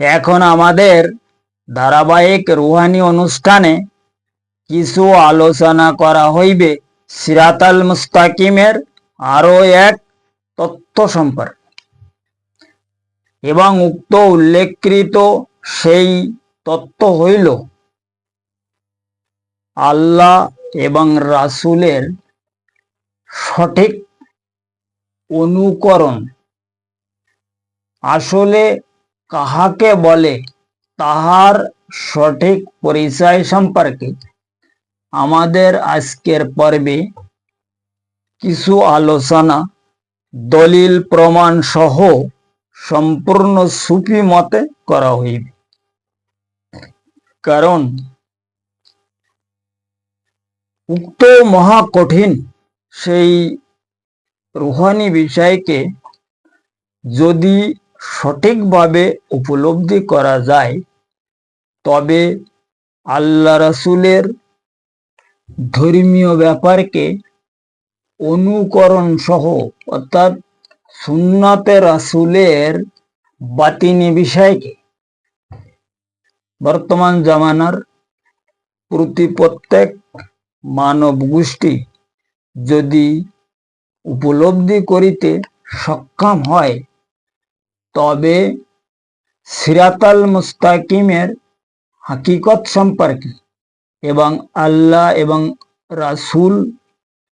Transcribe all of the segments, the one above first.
এখন আমাদের ধারাবাহিক রুহানি অনুষ্ঠানে কিছু আলোচনা করা হইবে। সিরাতাল মুস্তাকিমের আরও এক তথ্য সম্পর্কে। এবং উক্ত উল্লেখকৃত সেই তত্ত্ব হইল, আল্লাহ এবং রাসূলের সঠিক অনুকরণ। আসলে কাহাকে বলে তাহার সঠিক পরিচয় সম্পর্কে? আমাদের আজকের পর্বে কিছু আলোচনা, দলিল প্রমাণ সহ সম্পূর্ণ সুফি মতে করা হইবে। কারণ উক্ত মহা কঠিন সেই রুহানি বিষয়কে যদি সঠিকভাবে উপলব্ধি করা যায়, তবে আল্লাহ রাসূলের ধর্মীয় ব্যাপারকে অনুকরণ সহ অর্থাৎ সুন্নাতে রাসূলের বাতিনি বিষয়কে বর্তমান জামানার প্রতি প্রত্যেক মানব গোষ্ঠী যদি উপলব্ধি করিতে সক্ষম হয় তবে সিরাতাল মুস্তাকিমের হাকিকত সম্পর্কে এবং আল্লাহ এবং রাসূল,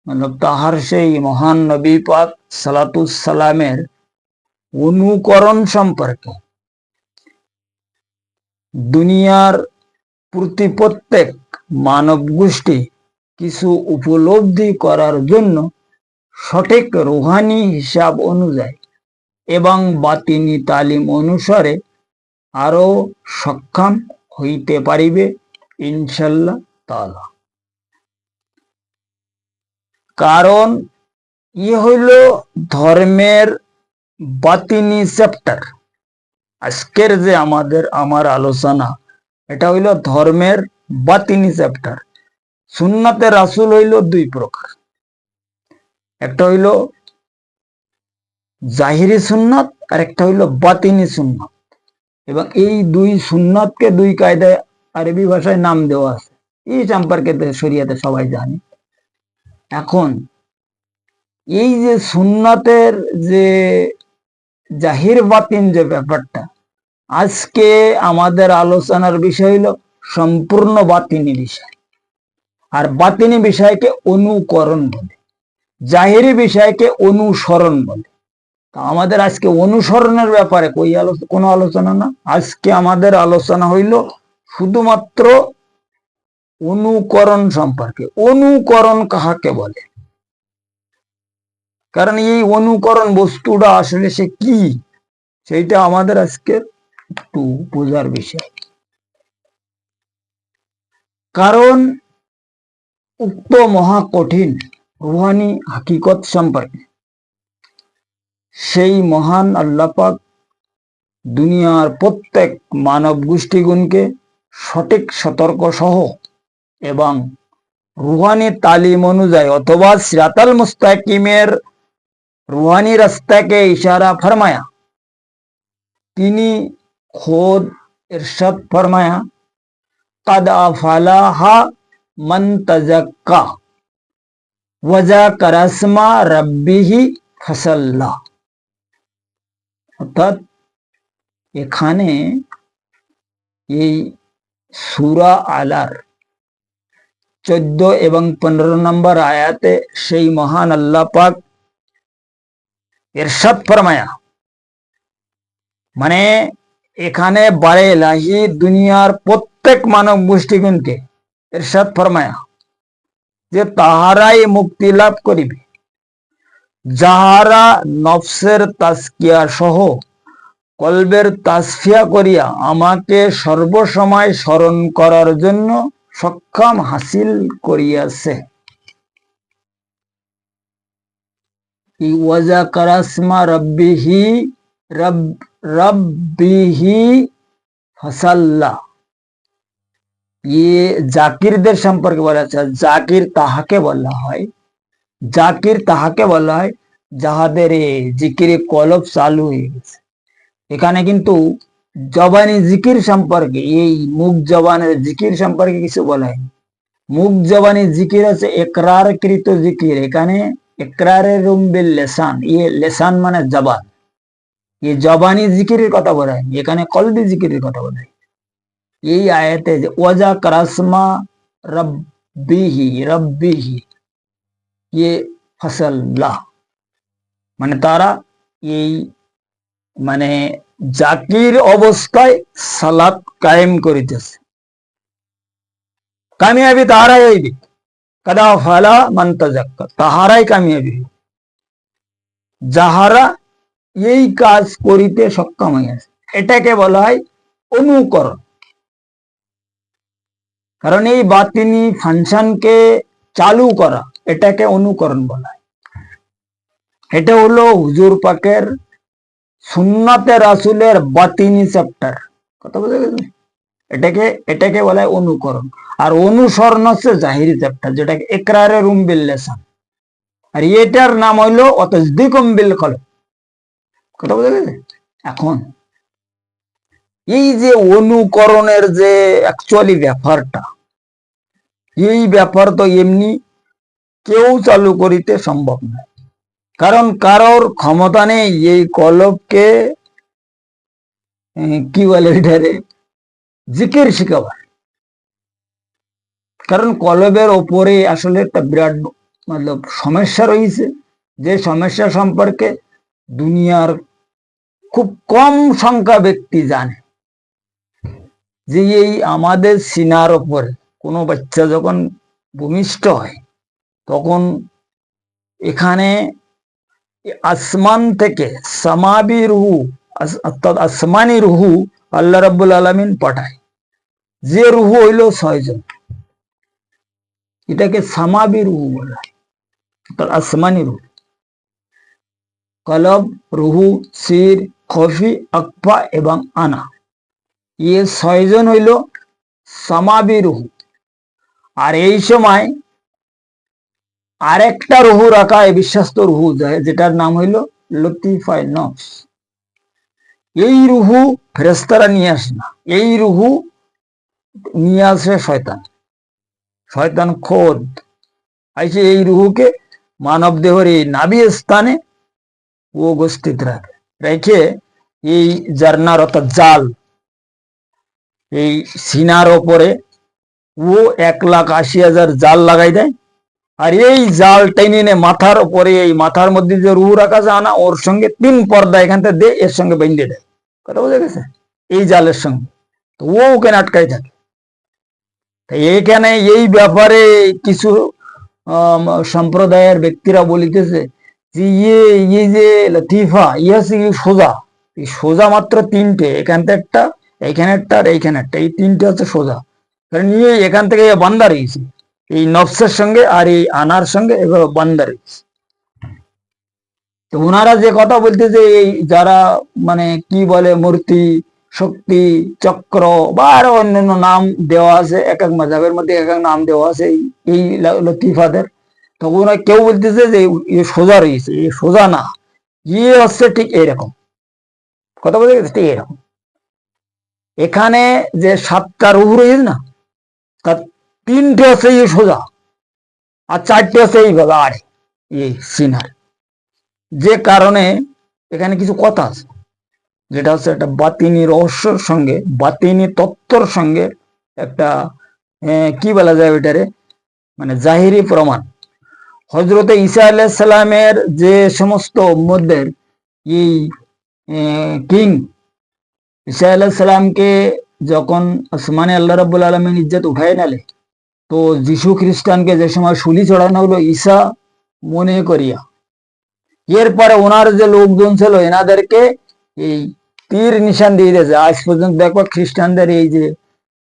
মতলব তাহার সেই মহান নবী পাক সালাতুসালামের অনুকরণ সম্পর্কে। দুনিয়ার প্রতি প্রত্যেক মানব গোষ্ঠী কিছু উপলব্ধি করার জন্য সঠিক রুহানি হিসাব অনুযায়ী এবং বাতিনি তালিম অনুসারে আরও সক্ষম হইতে পারিবে ইনশাল্লাহ তালা কারণ ই হইল ধর্মের বাতিনি চ্যাপ্টার। আজকের যে আমাদের, আমার আলোচনা, এটা হইল ধর্মের বাতিনি চ্যাপ্টার। সুন্নাতে রাসূল হইল দুই প্রকার। একটা হইল জাহিরি সুন্নত আর একটা হইল বাতিনি সুন্নাত। এবং এই দুই সুন্নাতকে দুই কায়দায় আরবি ভাষায় নাম দেওয়া আছে। এই সম্পর্কে শরিয়াতে সবাই জানে। এখন, এই যে সুন্নাতের যে জাহির বাতিন যে ব্যাপারটা, আজকে আমাদের আলোচনার বিষয় হলো সম্পূর্ণ বাতিনি বিষয়। আর বাতিনি বিষয়কে অনুকরণ বলে, জাহিরি বিষয়কে অনুসরণ বলে। আমাদের আজকে অনুসরণের ব্যাপারে কই আলোচনা কোনো আলোচনা না? আজকে আমাদের আলোচনা হইল শুধুমাত্র অনুকরণ সম্পর্কে। অনুকরণ কাহাকে বলে? কারণ এই অনুকরণ বস্তুটা আসলে সে কি? সেইটা আমাদের আজকে একটু বোঝার বিষয়। কারণ উক্ত মহা কঠিন, রুহানি হাকিকত সম্পর্কে সেই মহান আল্লাপাক দুনিয়ার প্রত্যেক মানব গোষ্ঠীগুণকে সঠিক সতর্ক সহ এবং রুহানি তালিম অনুযায়ী অথবা সিরাতাল মুস্তাকিমের রুহানি রাস্তাকে ইশারা ফরমায়া। তিনি খোদ ইরশাদ ফরমায়া, কাদ আফালাহা মান তাজাক্কা ওয়াজা কারাসমা রব্বিহি ফসাল্লা অর্থাৎ এখানে এই সুরা আলার চোদ্দ এবং পনেরো নম্বর আয়াতে সেই মহান আল্লাহ পাক এরশাদ ফরমায়া মানে এখানে বারে লাহি দুনিয়ার প্রত্যেক মানব গোষ্ঠীগুণকে এরশাদ ফরমায়া যে তাহারাই মুক্তি লাভ করিবে। যাহারা নফসের তাস্কিয়া সহ কলবের তাসফিয়া করিয়া আমাকে সর্বসময় স্মরণ করার জন্য সক্ষম হাসিল করিয়াছে। রব, রব্বিহি ইয়ে জাকিরদের সম্পর্কে বলা আছে, জাকির তাহাকে বলা হয়। জাকির তাহাকে বলা হয়, যাহাদের জিকিরে কলব চালু হয়ে গেছে এখানে কিন্তু জবানি জিকির সম্পর্কে, এই মুখ জবানের জিকির সম্পর্কে কিছু বলা হয়নি। মুখ জবানি জিকির আছে একরার কৃত জিকির। এখানে একরারের রুম্বিল লেসান। ইয়ে লেসান মানে জবান। এই জবানি জিকিরের কথা বলা হয়নি। এখানে কলবি জিকিরের কথা বলা হয় এই আয়াতে যে ওজা কারাসমা রব্বিহি রব্বিহি। ইয়ে ফসল্লাহ। মানে তারা এই মানে জাকির অবস্থায় সালাত কায়েম করিতেছে। কামিয়াবি তাহারাই হইবে কাদা ফালা মন্তজাক্কা তাহারাই কামিয়াবি। যাহারা এই কাজ করিতে সক্ষম হইয়াছে। এটাকে বলা হয় অনুকরণ। কারণ এই বাতিনি ফাংশনকে চালু করা এটাকে অনুকরণ বলা এটা হলো হুজুর পাকের সুন্নাতে রাসুলের বাতিনি চ্যাপ্টার কথা বুঝে গেছে এটাকে এটাকে বলা হয় অনুকরণ। আর অনুসরণ হচ্ছে জাহিরি চ্যাপ্টার যেটাকে একরারে রুম বিল্লেসান আর এটার নাম হইল অতজদিকম বিল কল কথা বুঝে গেছে? এখন, এই যে অনুকরণের যে অ্যাকচুয়ালি ব্যাপারটা, এই ব্যাপার তো এমনি কেউ চালু করিতে সম্ভব নয় কারণ কারোর ক্ষমতা নেই এই কলবকে কি বলে এটারে? জিকির শিখাবার। কারণ কলবের ওপরে আসলে একটা বিরাট মতলব সমস্যা রয়েছে। যে সমস্যা সম্পর্কে দুনিয়ার খুব কম সংখ্যা ব্যক্তি জানে। যে এই আমাদের সিনার ওপরে কোনো বাচ্চা যখন ভূমিষ্ঠ হয় তখন এখানে আসমান থেকে সামাবি রুহু অর্থাৎ আসমানি রুহু আল্লাহ রাব্বুল আলামিন পাঠায়। যে রুহু হইল ছয়জন এটাকে সামাবি রুহু বলা। অর্থাৎ আসমানি রুহু। কলব রুহু, সির, খফি, আকফা এবং আনা। ইয়ে ছয়জন হইল সামাবি রুহু। আর এই সময় আরেকটা রুহু রাখা, এই বিশ্বাস্ত রুহু যেটার নাম হইল লতিফাই নফস। এই রুহু ফেরেস্তারা নিয়ে আসে না। এই রুহু নিয়ে আসে শয়তান। শয়তান খোদ। আইসে এই রুহুকে মানব দেহর এই নাবি স্থানে উপস্থিত রাখে। রেখে এই জার্নার অর্থাৎ জাল, এই সিনার ওপরে ও এক লাখ আশি হাজার জাল লাগাই দেয়। আর এই জাল টেনে এনে মাথার উপরে, এই মাথার মধ্যে যে রু রাখা যায় না, ওর সঙ্গে তিন পর্দা এখান থেকে দে, এর সঙ্গে বেঁধে দেয় কথা বোঝা গেছে? এই জালের সঙ্গে। তো ও ওখানে আটকাই থাকে। তা এইখানে এই ব্যাপারে কিছু সম্প্রদায়ের ব্যক্তিরা বলিতেছে যে ইয়ে ইয়ে যে লতিফা ইয়ে কি সোজা। এই সোজা মাত্র তিনটে, এখান থেকে একটা এইখানে একটা আর এইখানে একটা। এই তিনটে হচ্ছে সোজা। কারণ ইয়ে এখান থেকে বান্দা রয়েছে এই নফসের সঙ্গে আর এই আনার সঙ্গে এভাবে বান্দা রয়েছে তো ওনারা যে কথা বলতেছে, এই যারা মানে কি বলে, মূর্তি, শক্তি, চক্র বা আরও অন্যান্য নাম দেওয়া আছে এক এক মাঝাবের মধ্যে এক এক নাম দেওয়া আছে, এই- এই লতিফাদের। তো ওরা কেউ বলতেছে যে সোজা রয়েছে, এ সোজা না ইয়ে হচ্ছে ঠিক এইরকম কথা বলতে গেছে ঠিক এরকম। এখানে যে সাতটা রুহ রয়েছে না, তার তিনটে হচ্ছে এই সোজা, আর চারটে হচ্ছে এইভাবে আর এই সিনার যে কারণে এখানে কিছু কথা আছে, যেটা হচ্ছে একটা বাতিনি রহস্যর সঙ্গে, বাতিনি তত্ত্বর সঙ্গে একটা কি বলা যায় ওইটারে? মানে জাহিরি প্রমাণ। হজরতে ঈসা আলাইসাল্লামের যে সমস্ত উম্মদের এই কিং, ঈসা আলাইসাল্লামকে যখন আসমানে আল্লাহ রাব্বুল আলমিন ইজ্জত উঠাই নালে তো যিশু খ্রিস্টানকে যে সময় শুলি চড়ানো হলো, ঈশা মনে করিয়া। এরপরে ওনার যে লোকজন ছিল, এনাদেরকে এই তীর নিশান দিয়ে দিয়েছে। আজ পর্যন্ত দেখো খ্রিস্টানদের এই যে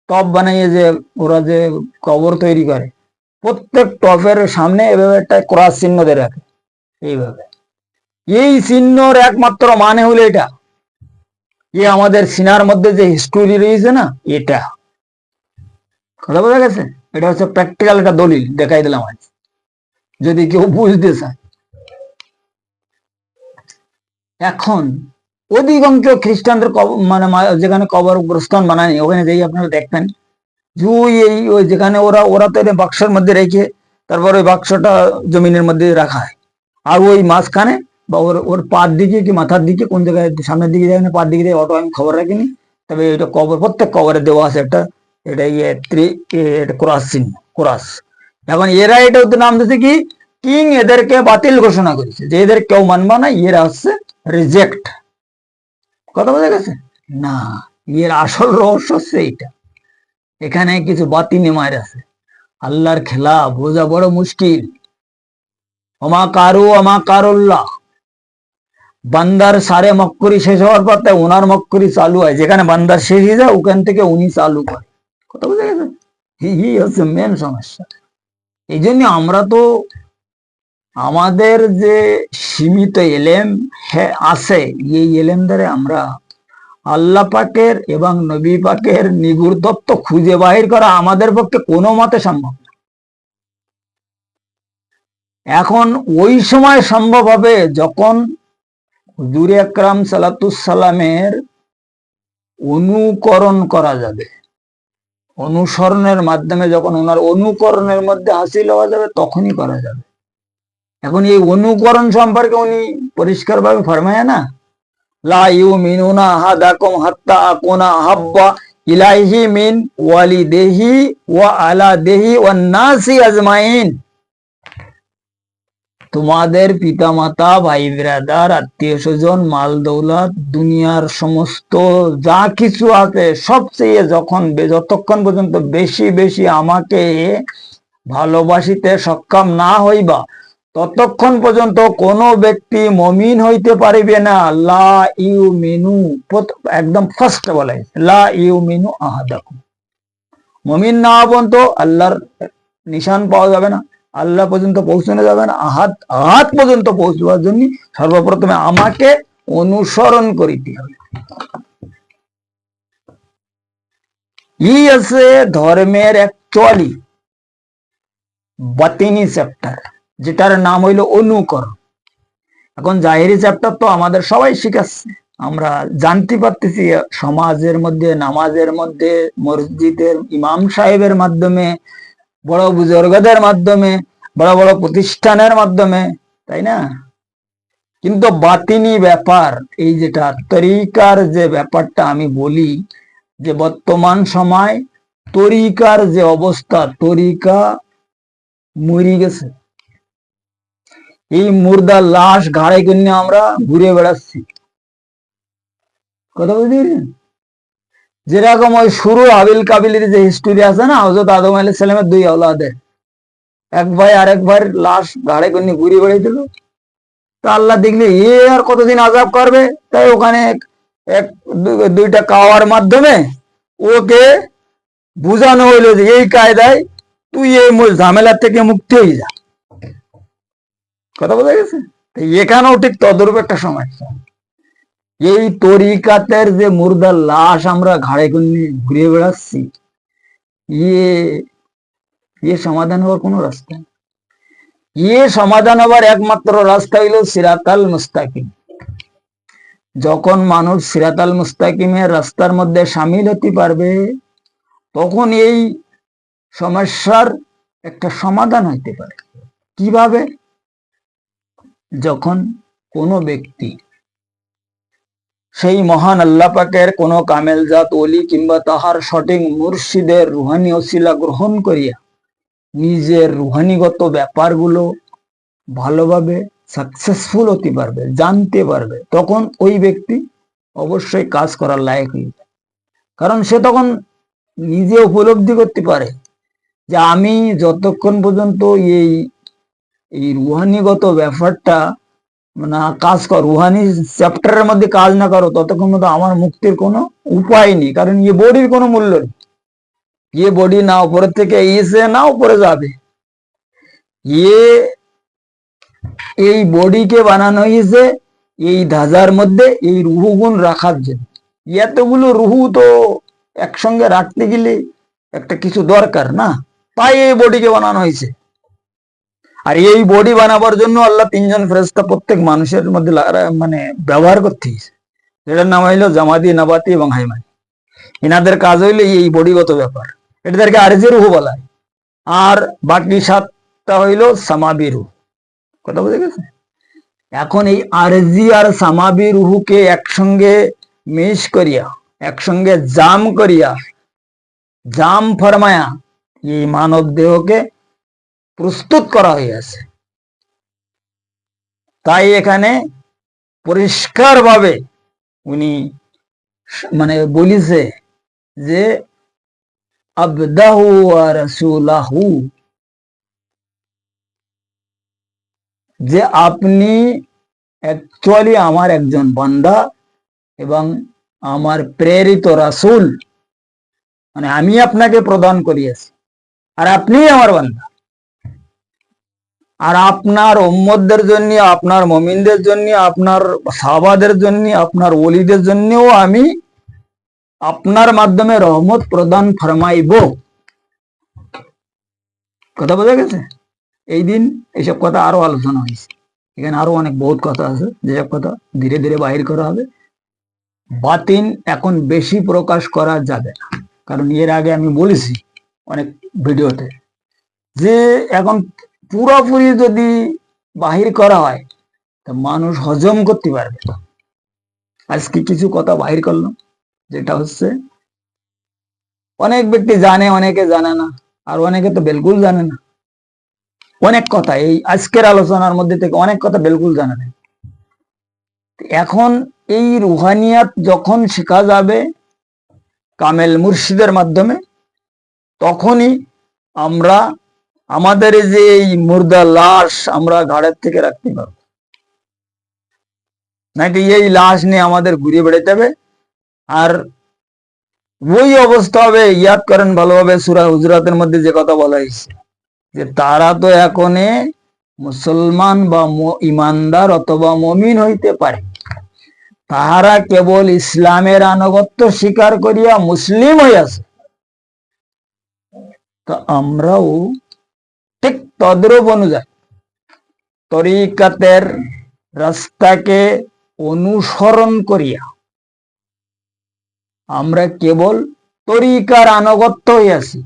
টপ বানাইয়ে যে ওরা যে কবর তৈরি করে, প্রত্যেক টপের সামনে এভাবে একটা ক্রস চিহ্ন দিয়ে রাখে, এইভাবে। এই চিহ্নর একমাত্র মানে হলো এটা। যে আমাদের সিনার মধ্যে যে হিস্টোরি রয়েছে না, এটা। কথা বোঝা গেছে? এটা হচ্ছে প্র্যাকটিক্যাল একটা দলিল, দেখাই দিলাম আজ। যদি কেউ বুঝতে চায়। এখন, অধিকাংশ খ্রিস্টানদের মানে যেখানে কবর গ্রস্থান বানায়নি, ওখানে যেই আপনারা দেখবেন ওই এই ওই যেখানে ওরা ওরা তো বাক্সের মধ্যে রেখে তারপর ওই বাক্সটা জমিনের মধ্যে রাখা হয়। আর ওই মাঝখানে বা ওর ওর পার দিকে কি মাথার দিকে, কোন জায়গায় সামনের দিকে যায় না, পার দিকে যায় অটো আমি খবর রাখিনি। তবে এটা কবর প্রত্যেক কবরে দেওয়া আছে একটা এটা ইয়ে ত্রি এটা ক্রস এখন এরা এটা নাম দিয়েছে কি? কিং এদেরকে বাতিল ঘোষণা করেছে। যে এদের কেউ মানবা না এরা হচ্ছে রিজেক্ট কথা বোঝা গেছে? না এর আসল রহস্য হচ্ছে এইটা। এখানে কিছু বাতিনি মায়ের আছে। আল্লাহর খেলা বোঝা বড় মুশকিল। অমা কারু অমা কারুল্লাহ। বান্দার সারে মক্করি শেষ হওয়ার পর তাই ওনার মক্করি চালু হয়। যেখানে বান্দার শেষ হয়ে যায়, ওখান থেকে উনি চালু করে। কথা বোঝা গেছে? এই হচ্ছে মেন সমস্যা। এই জন্য আমরা তো আমাদের যে সীমিত এলেম আছে, এই এলেম দ্বারা আমরা আল্লাহ পাকের এবং নবী পাকের নিগুড় তত্ত্ব খুঁজে বাহির করা আমাদের পক্ষে কোনো মতে সম্ভব এখন ওই সময় সম্ভব হবে যখন হুজুর আকরাম সালাতুসাল্লামের অনুকরণ করা যাবে। অনুসরণের মাধ্যমে যখন ওনার অনুকরণের মধ্যে হাসিল হওয়া যাবে, তখনই করা যাবে। এখন এই অনুকরণ সম্পর্কে উনি পরিষ্কার ভাবে ফরমায় না, লা ইউমিনুনা আহাদাকুম হাত্তা আকুনা হাব্বা ইলাইহি মিন ওয়ালিদেহি ওয়া আলা দেহি ওয়ান নাসি আজমাইন। তোমাদের পিতামাতা, ভাই ব্রাদার, আত্মীয় স্বজন, মাল দৌলত, দুনিয়ার সমস্ত যা কিছু আছে সবচেয়ে যখন যতক্ষণ পর্যন্ত বেশি বেশি আমাকে ভালোবাসিতে সক্ষম না হইবা, ততক্ষণ পর্যন্ত কোন ব্যক্তি মমিন হইতে পারিবে না। লা ইউ মিনু একদম ফার্স্ট বলে, লা ইউ মিনু আহাদাকুম। মমিন না হওয়া পর্যন্ত আল্লাহর নিশান পাওয়া যাবে না। আল্লাহ পর্যন্ত পৌঁছানো যাবে না, আহাত আহাত পর্যন্ত পৌঁছবার জন্য সর্বপ্রথমে আমাকে অনুসরণ করিতে হবে। ই আছে ধর্মের অ্যাকচুয়ালি বাতিনি চ্যাপ্টার যেটার নাম হইল অনুকরণ। এখন জাহেরি চ্যাপ্টার তো আমাদের সবাই শিখাচ্ছে। আমরা জানতে পারতেছি, সমাজের মধ্যে, নামাজের মধ্যে, মসজিদের ইমাম সাহেবের মাধ্যমে বড় বুজুর্গদের মাধ্যমে, বড় বড় প্রতিষ্ঠানের মাধ্যমে, তাই না? কিন্তু বাতিনি ব্যাপার, এই যেটা তরিকার যে ব্যাপারটা আমি বলি, যে বর্তমান সময় তরিকার যে অবস্থা, তরিকা মরি গেছে। এই মুর্দার লাশ ঘাড়ে কিনে আমরা ঘুরে বেড়াচ্ছি। কথা বুঝলি যেরকম ওই শুরু আবিল কাবিলের যে হিস্টোরি আছে না হজরত আদম আলী সালামের দুই আওলাদের এক ভাই আরেক ভাইয়ের লাশ ঘাড়ে কিনে ঘুরে বেড়াইছিল। তা আল্লাহ দেখলে, এ আর কতদিন আজাব করবে? তাই ওখানে এক- এক দুইটা কাওয়ার মাধ্যমে ওকে বুঝানো হইল যে, এই কায়দায় তুই এই ঝামেলার থেকে মুক্তি হয়ে যা। কথা বোঝা গেছে? এখানেও ঠিক তদরূপ একটা সমস্যা এই তরিকাতের যে মুর্দার লাশ আমরা ঘাড়ে করে ঘুরে বেড়াচ্ছি ইয়ে ইয়ে সমাধান হওয়ার কোনো রাস্তা। ইয়ে সমাধান হবার একমাত্র রাস্তা হইল সিরাতাল মুস্তাকিম। যখন মানুষ সিরাতাল মুস্তাকিমের রাস্তার মধ্যে সামিল হতে পারবে, তখন এই সমস্যার একটা সমাধান হইতে পারে। কীভাবে? যখন কোনো ব্যক্তি সেই মহান আল্লাপাকের কোন কামেল জাত অলি কিংবা তাহার সঠিক মুর্শিদের রুহানি ওসিলা গ্রহণ করিয়া নিজের রুহানিগত ব্যাপারগুলো ভালোভাবে সাকসেসফুল হতে পারবে, জানতে পারবে, তখন ওই ব্যক্তি অবশ্যই কাজ করার লায়ক হয়ে যায়। কারণ সে তখন নিজে উপলব্ধি করতে পারে যে আমি যতক্ষণ পর্যন্ত এই এই রুহানিগত ব্যাপারটা না, কাজ কর। রুহানি চ্যাপ্টারের মধ্যে কাজ না করো, ততক্ষণ পর্যন্ত আমার মুক্তির কোনো উপায় নেই, কারণ ইয়ে বডির কোনো মূল্য নেই। ইয়ে বডি না, উপরের থেকে এসে না, উপরে যাবে। ইয়ে এই বডিকে বানানো হয়েছে, এই ধাজার মধ্যে এই রুহু গুণ রাখার জন্য। এতগুলো রুহু তো একসঙ্গে রাখতে গেলে একটা কিছু দরকার না? তাই এই বডিকে বানানো হয়েছে। আর এই বডি বানাবার জন্য আল্লাহ তিনজন ফেরেস্তা প্রত্যেক মানুষের মধ্যে মানে ব্যবহার করতে যেটার নাম হইল জামাতি, নাবাতি এবং হাইমানি। এনাদের কাজ হইল এই বডিগত ব্যাপার। এটাদেরকে আরজি রুহু বলা হয়। আর বাকি সাতটা হইল সামাবি রুহু। কথা বুঝে গেছে এখন এই আরজি আর সামাবি রুহুকে একসঙ্গে মিশ করিয়া, একসঙ্গে জাম করিয়া, জাম ফরমায়া এই মানব দেহকে প্রস্তুত করা হইয়াছে তাই এখানে পরিষ্কারভাবে উনি মানে বলিছে যে, আবদাহু আর রাসূলাহু। যে আপনি অ্যাকচুয়ালি আমার একজন বান্দা এবং আমার প্রেরিত রাসূল। মানে আমি আপনাকে প্রদান করিয়াছি। আর আপনি আমার বান্দা। আর আপনার উম্মতদের জন্য, আপনার মমিনদের জন্য, আপনার সাহাবাদের জন্য, আপনার ওলিদের জন্যও আমি আপনার মাধ্যমে রহমত প্রদান ফরমাইব। কথা বোঝা গেছে? এই দিন এইসব কথা আরও আলোচনা হয়েছে। এখানে আরও অনেক বহুত কথা আছে। যেসব কথা ধীরে ধীরে বাহির করা হবে বাতিন এখন বেশি প্রকাশ করা যাবে না। কারণ এর আগে আমি বলেছি অনেক ভিডিওতে যে এখন পুরোপুরি যদি বাহির করা হয়, তা মানুষ হজম করতে পারবে। আজকে কিছু কথা বাহির করলাম, যেটা হচ্ছে, অনেক ব্যক্তি জানে, অনেকে জানে না, আর অনেকে তো বিলকুল জানে না অনেক কথা, এই আজকের আলোচনার মধ্যে থেকে অনেক কথা বিলকুল জানে না এখন এই রুহানিয়াত যখন শেখা যাবে, কামেল মুর্শিদের মাধ্যমে, তখনই আমরা আমাদের যে এই মুর্দা লাশ আমরা ঘাড়ের থেকে রাখতে পারব। নাকি এই লাশ নিয়ে আমাদের ঘুরে বেড়াতে হবে? আর ওই অবস্থা হবে, ইয়াদ করেন ভালোভাবে সুরা হুজরাতের মধ্যে যে কথা বলা হয়েছে, যে তারা তো এখনে মুসলমান বা ইমানদার অথবা মমিন হইতে পারে। তাহারা কেবল ইসলামের আনুগত্য স্বীকার করিয়া মুসলিম হইয়াছে। তা আমরাও তদ্রূপ অনুযায়ী। তরিকাতের রাস্তাকে অনুসরণ করিয়া আমরা কেবল তরিকার আনুগত্য হইয়াছি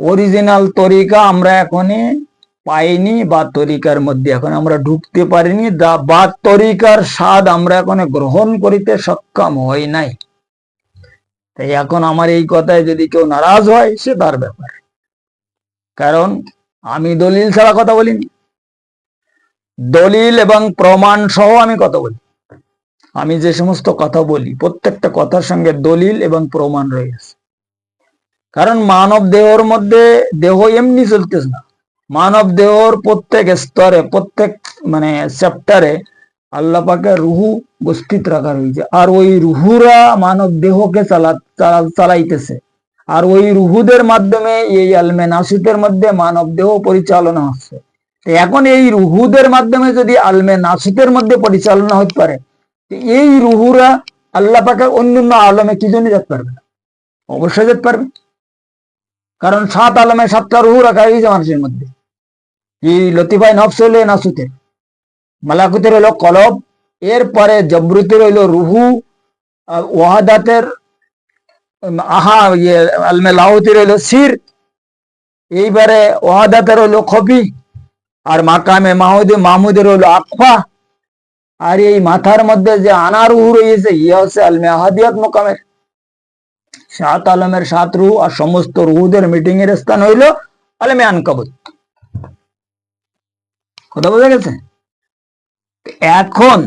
অরিজিনাল তরিকা আমরা এখনই পাইনি বা তরিকার মধ্যে এখন আমরা ঢুকতে পারিনি বা তরিকার স্বাদ আমরা এখন গ্রহণ করিতে সক্ষম হই নাই। তাই এখন আমার এই কথায় যদি কেউ নারাজ হয়, সে তার ব্যাপার। কারণ আমি দলিল ছাড়া কথা বলিনি। দলিল এবং প্রমাণ সহ আমি কথা বলি। আমি যে সমস্ত কথা বলি, প্রত্যেকটা কথার সঙ্গে দলিল এবং প্রমাণ রয়েছে কারণ মানব দেহর মধ্যে দেহ এমনি চলতেছে না। মানব দেহর প্রত্যেক স্তরে, প্রত্যেক মানে চ্যাপ্টারে আল্লাহ পাকে রুহু উপস্থিত রাখা রয়েছে। আর ওই রুহুরা মানব দেহকে চালা- চালাইতেছে। আর ওই রুহুদের মাধ্যমে, এই আলমে নাসিতের মধ্যে মানব দেহ পরিচালনা হচ্ছে। এখন এই রুহুদের মাধ্যমে যদি আলমে নাসিতের মধ্যে পরিচালনা হতে পারে এই রুহুরা আল্লাহ পাকে অন্যান্য আলমে কি জন্য যেতে পারবে? না অবশ্যই যেতে পারবে। কারণ সাত আলমে সাতটা রুহু রাখা হয়েছে মানুষের মধ্যে। কি লতিফাই নফস হইলে নাসুতে মালাকুতের হইল কলব, এরপরে জবরুতের হইল রুহু ওয়াহাদাতের আহা ইয়ে আলমে লাহুতির হইল সির। এইবারে ওয়াহাদাতের হইল খফি আর মাকামে মাহুদ, মাহমুদের হইল আকফা। আর এই মাথার মধ্যে যে আনা রুহু রয়েছে ইয়ে হচ্ছে আলমে আহাদিয়াত মোকামের। সাত আলমের সাত রুহু, আর সমস্ত রুহুদের মিটিং এর স্থান হইল আলমে আনকাবুত। কথা বোঝা গেছে? এখন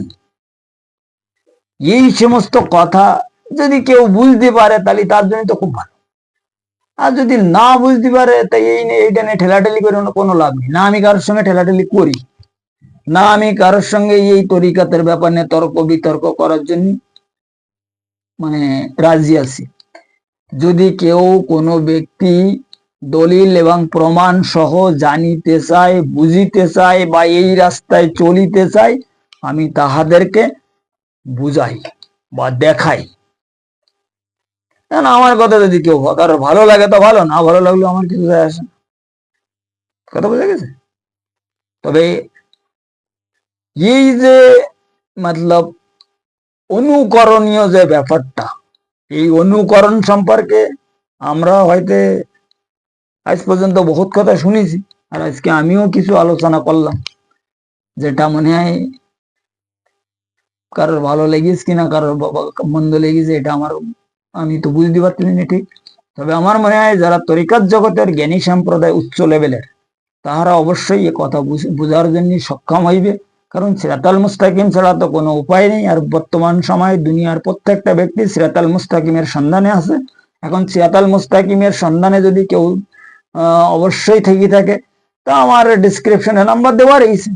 এই সমস্ত কথা যদি কেউ বুঝতে পারে, তাহলে তার জন্য তো খুব ভালো। আর যদি না বুঝতে পারে তাই এই নিয়ে এইটা নিয়ে ঠেলাঠেলি করে কোনো- লাভ নেই। না আমি কারোর সঙ্গে ঠেলাঠেলি করি। না আমি কারোর সঙ্গে এই তরিকাতের ব্যাপার নিয়ে তর্ক, বিতর্ক করার জন্য মানে রাজি আছি। যদি কেউ কোনো ব্যক্তি দলিল এবং প্রমাণ সহ জানিতে চায়, বুঝিতে চায় বা এই রাস্তায় চলিতে চায়, আমি তাহাদেরকে বুঝাই বা দেখাই। কেন আমার কথা যদি কেউ কারও ভালো লাগে তো ভালো, না ভালো লাগল আমার কিছু যায় আসে। কথা বোঝা গেছে তবে এই যে মতলব অনুকরণীয় যে ব্যাপারটা, এই অনুকরণ সম্পর্কে আমরা হয়তো আজ পর্যন্ত বহুত কথা শুনেছি, আর আজকে আমিও কিছু আলোচনা করলাম, যেটা মনে হয় কারোর ভালো লেগেছে কিনা, কারোর মন্দ লেগেছে, এটা আমার আমি তো বুঝতে পারছি না ঠিক তবে আমার মনে হয় যারা তরিকাত জগতের জ্ঞানী সম্প্রদায় উচ্চ লেভেলের, তাহারা অবশ্যই এ কথা বুঝ- বোঝার জন্য সক্ষম হইবে। কারণ সিরাতাল মুস্তাকিম ছাড়া তো কোনো উপায় নেই। আর বর্তমান সময়ে দুনিয়ার প্রত্যেকটা ব্যক্তি সিরাতাল মুস্তাকিমের সন্ধানে আছে। এখন সিরাতাল মুস্তাকিমের সন্ধানে যদি কেউ অবশ্যই থেকে থাকে, তা আমার ডিসক্রিপশনে নাম্বার দেওয়া রয়েছে।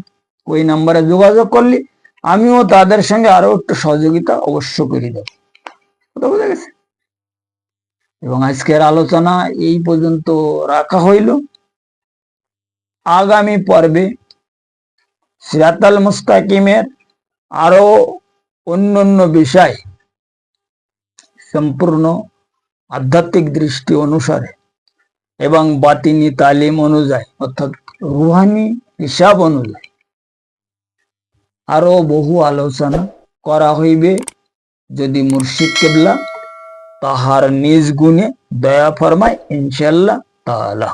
ওই নাম্বারে যোগাযোগ করলি আমিও তাদের সঙ্গে আরও একটু সহযোগিতা অবশ্য করে দেব। কথা বোঝা গেছে? এবং আজকের আলোচনা এই পর্যন্ত রাখা হইল। আগামী পর্বে সিরাতাল মুস্তাকিমের আরও অন্যান্য বিষয় সম্পূর্ণ আধ্যাত্মিক দৃষ্টি অনুসারে এবং বাতিনি তালিম অনুযায়ী অর্থাৎ রুহানি হিসাব অনুযায়ী আরও বহু আলোচনা করা হইবে। যদি মুর্শিদ কেবলা তাহার নিজ গুণে দয়া ফরমায় ইনশাল্লাহ তাআলা।